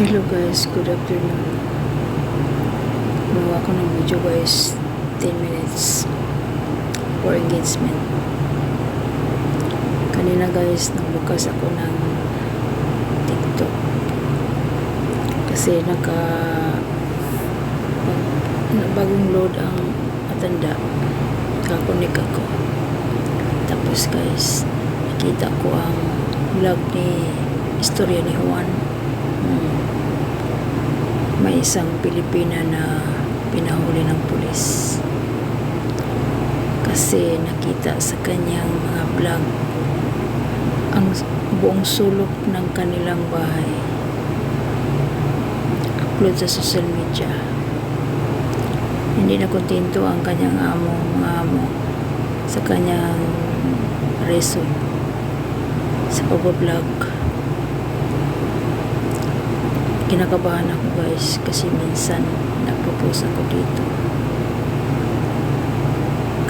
Hello guys, good afternoon. Gumawa ko ng video guys, 10 minutes for engagement. Kanina guys, nagbukas ako ng TikTok. Kasi naka bag- bagong load ang matanda. Kakunik ako. Tapos guys, nakita ko ang vlog ni istorya ni Juan. May isang Pilipina na pinahuli ng pulis. Kasi nakita sa kanyang mga vlog ang buong sulok ng kanilang bahay. Upload sa social media. Hindi na kontento ang kanyang amo, mga amo sa kanyang reso sa pagbablog kinakabahan ako guys kasi minsan nagpo-post ako dito.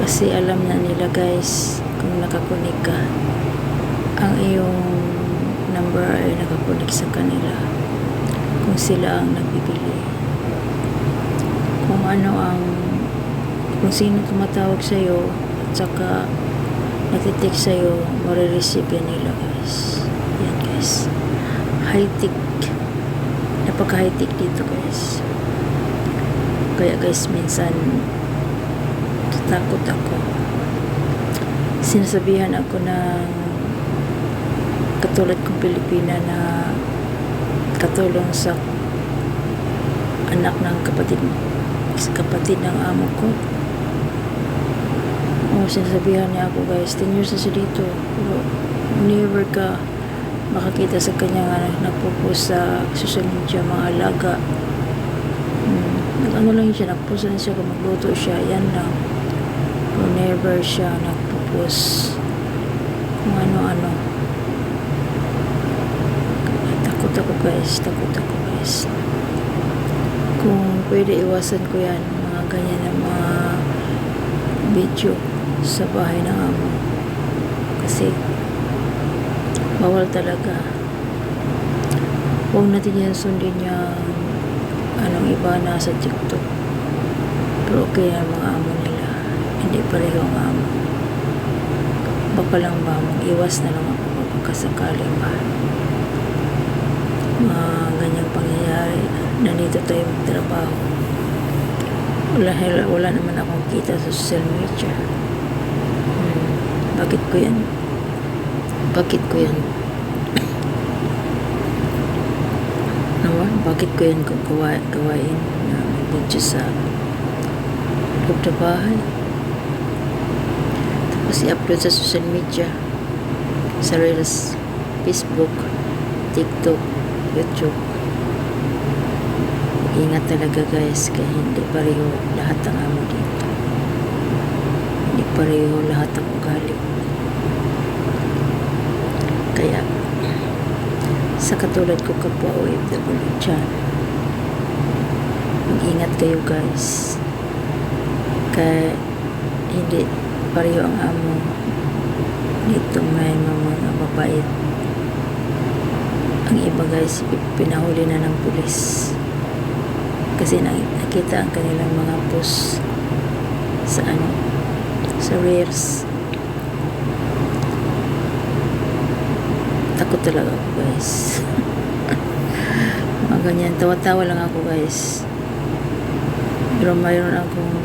Kasi alam na nila guys kung nakakunik ka ang iyong number ay nakakunik sa kanila. Kung sila ang nagbibili. Kung ano ang kung sino tumatawag sa iyo at saka natitik sa iyo marireceive yan nila guys. Yan guys. High tech napaka high tech dito guys. Kaya guys minsan takot ako. Sinasabihan ako ng katulad kong Pilipina na katulong sa anak ng kapatid sa kapatid ng amo ko. O sinasabihan niya ako guys. 10 years na siya dito. Never ka makakita sa kanya nga nagpo-post sa social media mga alaga. Hmm, nag-ano lang siya nagpost lang siya kung magluto siya yan lang. Pero never siya nagpo-post. Kung ano-ano. Takot ako guys takot ako guys. Kung pwede iwasan ko yan mga ganyan na mga video sa bahay ng amo. Kasi bawal talaga. Huwag natin yan sundin yung anong iba na sa tiktok. Pero okay yan mga amo nila. Hindi pareho ang amo. Baka lang ba mag-iwas na lang ako pagkasakali ba mga ganyang pangyayari nandito tayo magtrabaho. Wala, wala naman akong kita sa social media. Hmm, bakit ko yan bakit ko yan? Naman bakit ko yan gawa, gawain na may video sa loob na bahay tapos i-upload sa social media sa Reels Facebook TikTok YouTube. Ingat talaga guys kaya hindi pareho lahat ang amo dito. Hindi pareho lahat ang ugali kaya sa katulad ko kapwa OFW dyan. Mag-ingat kayo guys. Kaya hindi pareho ang amo dito may mga mabait ang iba guys pinahuli na ng pulis. Kasi nakita ang kanilang mga post sa ano sa reels takot talaga ako guys. Mga ganyan. Tawa-tawa lang ako guys. Pero mayroon akong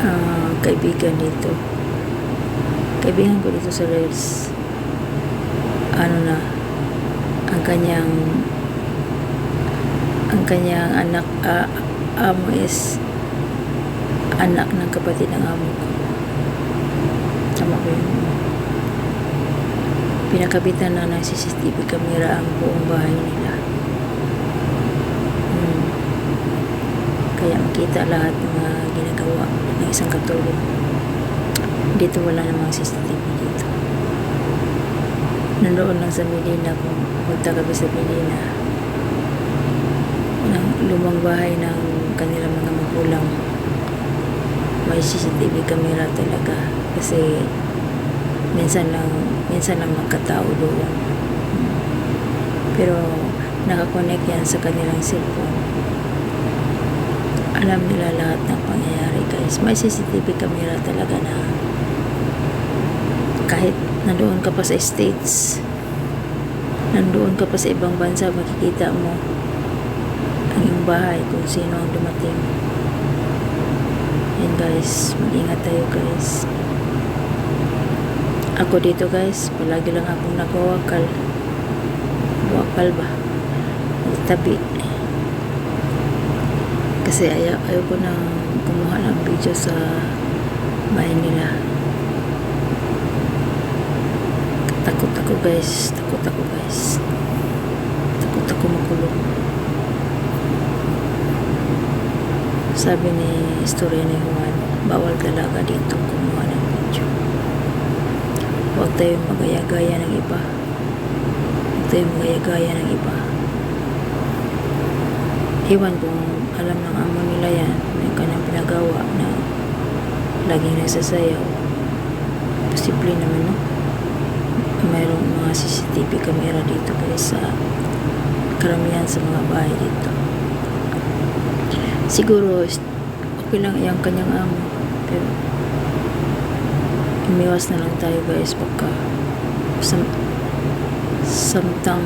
uh, kaibigan dito. Kaibigan ko dito sa reels ano na ang kanyang ang kanyang anak uh, amo is anak ng kapatid ng amo ko. Tama ko yun pinakabitan na ng CCTV camera ang buong bahay nila. Hmm. kaya makita lahat ng mga ginagawa ng isang katulong. Dito wala namang CCTV dito. Nandoon lang sa Medina kung punta kami sa Medina ng lumang bahay ng kanilang mga magulang. May CCTV camera talaga kasi minsan lang minsan lang magkatao doon pero nakakonect yan sa kanilang cellphone. Alam nila lahat ng pangyayari guys. May CCTV camera talaga na kahit nandoon ka pa sa States, nandoon ka pa sa ibang bansa, makikita mo ang iyong bahay kung sino ang dumating. Yan guys, mag-ingat tayo guys. Ako dito guys, palagi lang akong nagwawakal. Wakal ba? Tabi. Kasi ayaw, ayaw ko na kumuha ng video sa bahay nila. Takot ako guys. Takot ako guys. Takot ako makulong. Sabi ni istorya ni Juan, bawal talaga dito kumuha. Huwag tayong magaya-gaya ng iba. Huwag tayong magaya-gaya ng iba. Iwan kung alam ng amo nila yan, may kanyang pinagawa na laging nagsasayaw. Posible naman, no? Mayroong mga CCTV camera dito guys sa karamihan sa mga bahay dito. Siguro, okay lang yung kanyang amo. Pero, umiwas na lang tayo guys pagka sam, samtang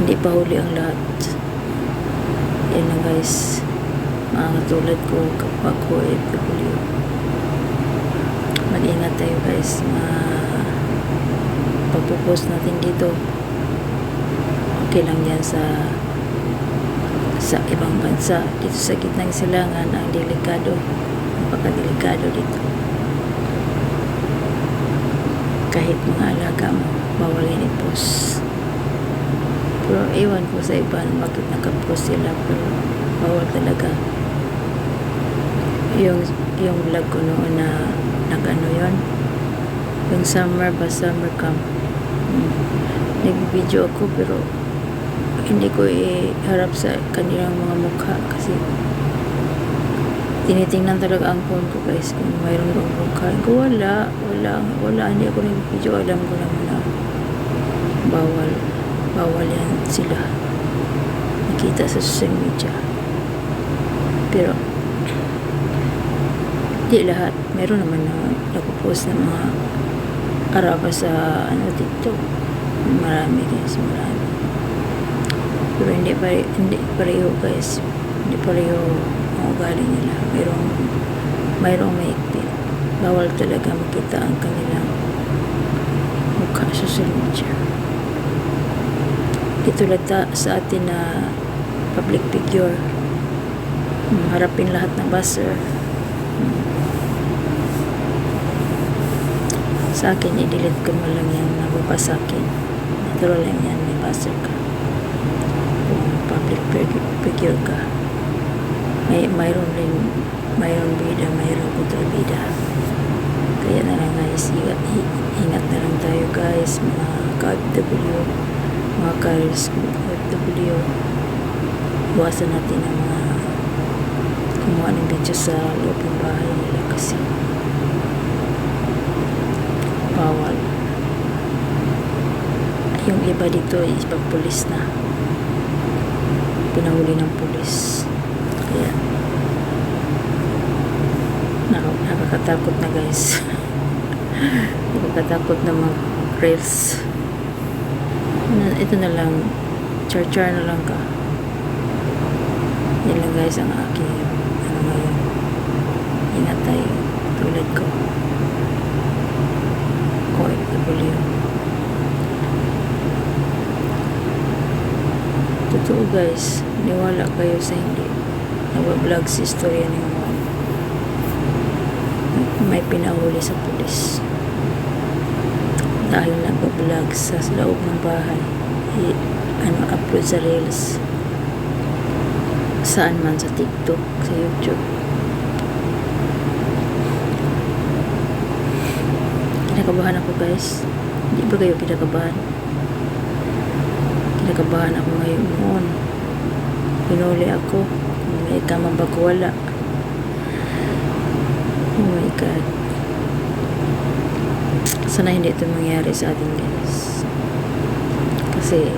hindi pa huli ang lahat. Yan na guys. Mga katulad ko kapag OFW. Mag-ingat tayo guys. Mga pagpo-post natin dito. Okay lang yan sa sa ibang bansa. Dito sa gitnang silangan, ang delikado. Napaka-delikado dito. Kahit mga alaga mo, bawal yan i-post. Pero iwan ko sa iba bakit nakapost sila pero bawal talaga. Yung, yung vlog ko noon na nag-ano yun, yung summer ba, summer camp. Hmm. Nag-video ako pero hindi ko iharap sa kanilang mga mukha kasi tinitingnan talaga ang phone ko guys kung mayroon bang mukha. Ko wala, wala, wala, hindi ako nag-video. Alam ko naman na bawal, bawal yan sila. Nakita sa social media. Pero, di lahat. Meron naman na nagpo-post ng mga araba sa ano TikTok. Marami guys, marami. Pero hindi pa hindi pareho guys. Hindi pareho ang ugali nila. Mayroong mayroong may bawal talaga makita ang kanilang mukha sa social media. Ta, sa atin na public figure. Harapin lahat ng buzzer. Sa akin, i-delete ko mo lang yan nababa sa akin. Natural lang yan, may buzzer ka kung public fig- figure ka may mayroon rin mayroon bida mayroon kontrabida kaya na lang guys ingat, ingat na lang tayo guys. Mga ka-OFW mga careers OFW iwasan natin ang mga kumuha ng video sa loob ng bahay nila kasi bawal. Yung iba dito is pag pulis na. Pinahuli ng pulis. Kaya, nakakatakot na guys. nakakatakot na mag reels. Na- Ito na lang, char-char na lang ka. Yan lang guys ang aking ano ngayon. Ingat tayo. Tulad ko. OFW. Totoo guys, niwala kayo sa hindi. Nagbablog si istorya ni Juan. May pinahuli sa pulis. Dahil nagbablog sa loob ng bahay. I, ano, upload sa Reels. Saan man sa TikTok, sa YouTube. Kinakabahan ako guys. Hindi ba kayo kinakabahan? Kinakabahan ako ngayon noon. Pinuli ako. May tama ba ko wala. Oh my God. Sana hindi ito mangyari sa atin guys. Kasi